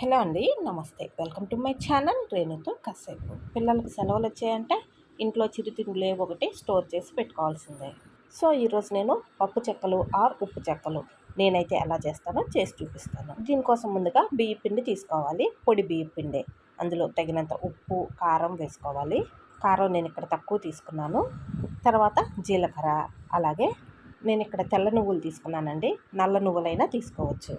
Hello అండి నమస్తే. Welcome to my channel రేణుతో కాసేపు. పిల్లలకి సెలవులు వచ్చాయంటే ఇంట్లో చిరుతిండులే ఒకటి స్టోర్ చేసి పెట్టుకోవాల్సిందే. సో ఈరోజు నేను పప్పు చెక్కలు ఆర్ ఉప్పు చెక్కలు నేనైతే ఎలా చేస్తానో చేసి చూపిస్తాను. దీనికోసం ముందుగా బియ్య పిండి తీసుకోవాలి. పొడి బియ్య పిండి. అందులో తగినంత ఉప్పు కారం వేసుకోవాలి. కారం నేను ఇక్కడ తక్కువ తీసుకున్నాను. తర్వాత జీలకర్ర. అలాగే నేను ఇక్కడ తెల్ల నువ్వులు తీసుకున్నానండి. నల్ల నువ్వులైనా తీసుకోవచ్చు.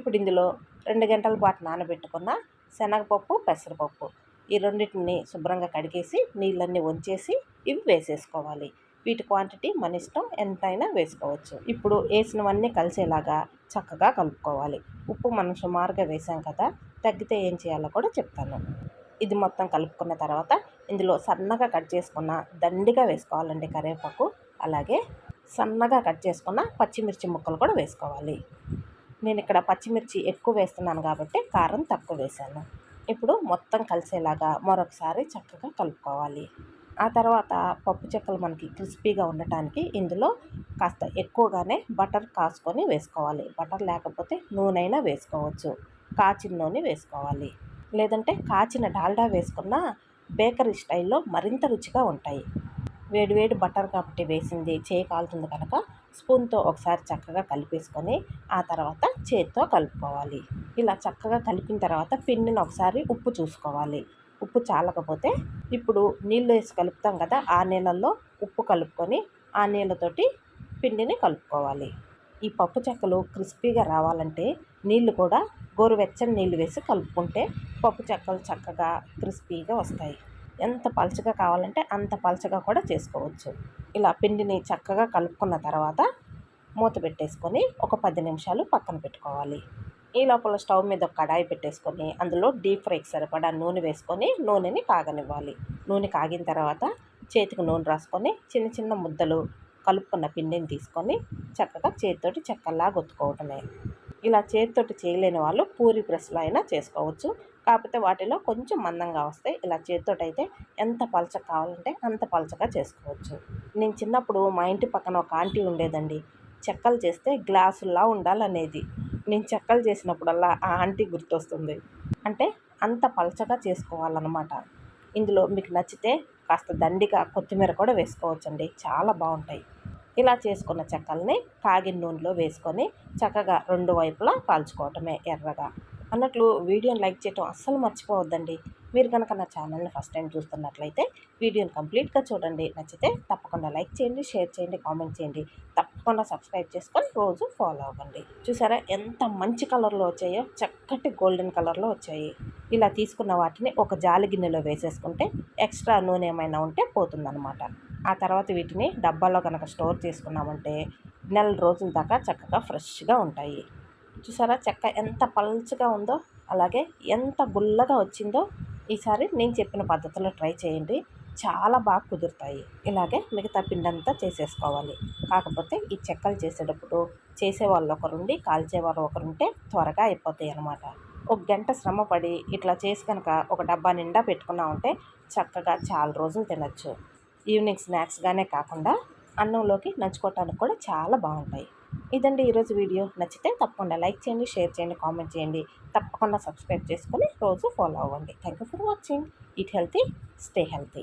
ఇప్పుడు ఇందులో రెండు గంటల పాటు నానబెట్టుకున్న శనగపప్పు పెసరపప్పు ఈ రెండింటిని శుభ్రంగా కడిగేసి నీళ్ళన్నీ వంచేసి ఇవి వేసేసుకోవాలి. వీటి క్వాంటిటీ మన ఇష్టం ఎంతైనా వేసుకోవచ్చు. ఇప్పుడు వేసినవన్నీ కలిసేలాగా చక్కగా కలుపుకోవాలి. ఉప్పు మనం సుమారుగా వేసాం కదా తగ్గితే ఏం చేయాలో కూడా చెప్తాను. ఇది మొత్తం కలుపుకున్న తర్వాత ఇందులో సన్నగా కట్ చేసుకున్న దండిగా వేసుకోవాలండి కరివేపాకు. అలాగే సన్నగా కట్ చేసుకున్న పచ్చిమిర్చి ముక్కలు కూడా వేసుకోవాలి. నేను ఇక్కడ పచ్చిమిర్చి ఎక్కువ వేస్తున్నాను కాబట్టి కారం తక్కువ వేసాను ఇప్పుడు మొత్తం కలిసేలాగా మరొకసారి చక్కగా కలుపుకోవాలి. ఆ తర్వాత పప్పు చెక్కలు మనకి క్రిస్పీగా ఉండటానికి ఇందులో కాస్త ఎక్కువగానే బటర్ కాసుకొని వేసుకోవాలి. బటర్ లేకపోతే నూనె వేసుకోవచ్చు. కాచిన నూనె వేసుకోవాలి. లేదంటే కాచిన డాల్డా వేసుకున్న బేకరీ స్టైల్లో మరింత రుచిగా ఉంటాయి. వేడివేడి బటర్ కాబట్టి వేసింది చేయి కాలుతుంది కనుక స్పూన్తో ఒకసారి చక్కగా కలిపేసుకొని ఆ తర్వాత చేతితో కలుపుకోవాలి. ఇలా చక్కగా కలిపిన తర్వాత పిండిని ఒకసారి ఉప్పు చూసుకోవాలి. ఉప్పు చాలకపోతే ఇప్పుడు నీళ్ళు వేసి కలుపుతాం కదా ఆ నీళ్ళల్లో ఉప్పు కలుపుకొని ఆ నీళ్ళతోటి పిండిని కలుపుకోవాలి. ఈ పప్పు చెక్కలు క్రిస్పీగా రావాలంటే నీళ్ళు కూడా గోరువెచ్చని నీళ్ళు వేసి కలుపుకుంటే పప్పు చెక్కలు చక్కగా క్రిస్పీగా వస్తాయి. ఎంత పలచగా కావాలంటే అంత పలచగా కూడా చేసుకోవచ్చు. ఇలా పిండిని చక్కగా కలుపుకున్న తర్వాత మూత పెట్టేసుకొని ఒక పది నిమిషాలు పక్కన పెట్టుకోవాలి. ఈ లోపల స్టవ్ మీద ఒక కడాయి పెట్టేసుకొని అందులో డీప్ ఫ్రైకి సరిపడా నూనె వేసుకొని నూనెని కాగనివ్వాలి. నూనె కాగిన తర్వాత చేతికి నూనె రాసుకొని చిన్న చిన్న ముద్దలు కలుపుకున్న పిండిని తీసుకొని చక్కగా చేతితోటి చెక్కల్లా గొత్తుకోవటమే ఇలా చేతితోటి చేయలేని వాళ్ళు పూరి ప్రెస్లో అయినా చేసుకోవచ్చు. కాకపోతే వాటిలో కొంచెం మందంగా వస్తాయి. ఇలా చేతితోటైతే ఎంత పలచ కావాలంటే అంత పలచగా చేసుకోవచ్చు. నేను చిన్నప్పుడు మా ఇంటి పక్కన ఒక ఆంటీ ఉండేదండి. చెక్కలు చేస్తే గ్లాసుల్లా ఉండాలనేది. నేను చెక్కలు చేసినప్పుడల్లా ఆ ఆంటీ గుర్తొస్తుంది. అంటే అంత పలచగా చేసుకోవాలన్నమాట. ఇందులో మీకు నచ్చితే కాస్త దండిగా కొత్తిమీర కూడా వేసుకోవచ్చండి. చాలా బాగుంటాయి. ఇలా చేసుకున్న చెక్కల్ని కాగిన నూనెలో వేసుకొని చక్కగా రెండు వైపులా కాల్చుకోవటమే ఎర్రగా. అన్నట్లు వీడియోని లైక్ చేయటం అస్సలు మర్చిపోవద్దండి. మీరు కనుక నా ఛానల్ని ఫస్ట్ టైం చూస్తున్నట్లయితే వీడియోని కంప్లీట్గా చూడండి. నచ్చితే తప్పకుండా లైక్ చేయండి షేర్ చేయండి కామెంట్ చేయండి. తప్పకుండా సబ్స్క్రైబ్ చేసుకొని రోజు ఫాలో అవ్వండి. చూసారా ఎంత మంచి కలర్లో వచ్చాయో? చక్కటి గోల్డెన్ కలర్లో వచ్చాయి. ఇలా తీసుకున్న వాటిని ఒక జాలి గిన్నెలో వేసేసుకుంటే ఎక్స్ట్రా నూనె ఏమైనా ఉంటే పోతుందన్నమాట. ఆ తర్వాత వీటిని డబ్బాలో కనుక స్టోర్ చేసుకున్నామంటే నెల రోజుల దాకా చక్కగా ఫ్రెష్గా ఉంటాయి. చూసారా? చెక్క ఎంత పల్చగా ఉందో అలాగే ఎంత గుల్లగా వచ్చిందో ఈసారి నేను చెప్పిన పద్ధతిలో ట్రై చేయండి. చాలా బాగా కుదురుతాయి. ఇలాగే మిగతా పిండంతా చేసేసుకోవాలి. కాకపోతే ఈ చెక్కలు చేసేటప్పుడు చేసేవాళ్ళు ఒకరుండి కాల్చేవారు ఒకరుంటే త్వరగా అయిపోతాయి అన్నమాట. ఒక గంట శ్రమ పడి ఇట్లా చేసి కనుక ఒక డబ్బా నిండా పెట్టుకున్నా ఉంటే చక్కగా చాలా రోజులు తినచ్చు. ఈవినింగ్ స్నాక్స్గానే కాకుండా అన్నంలోకి నంచుకోవటానికి కూడా చాలా బాగుంటాయి. ఇదండి ఈరోజు వీడియో. నచ్చితే తప్పకుండా లైక్ చేయండి షేర్ చేయండి కామెంట్ చేయండి. తప్పకుండా సబ్స్క్రైబ్ చేసుకొని రోజు ఫాలో అవ్వండి. Thank you for watching it healthy stay healthy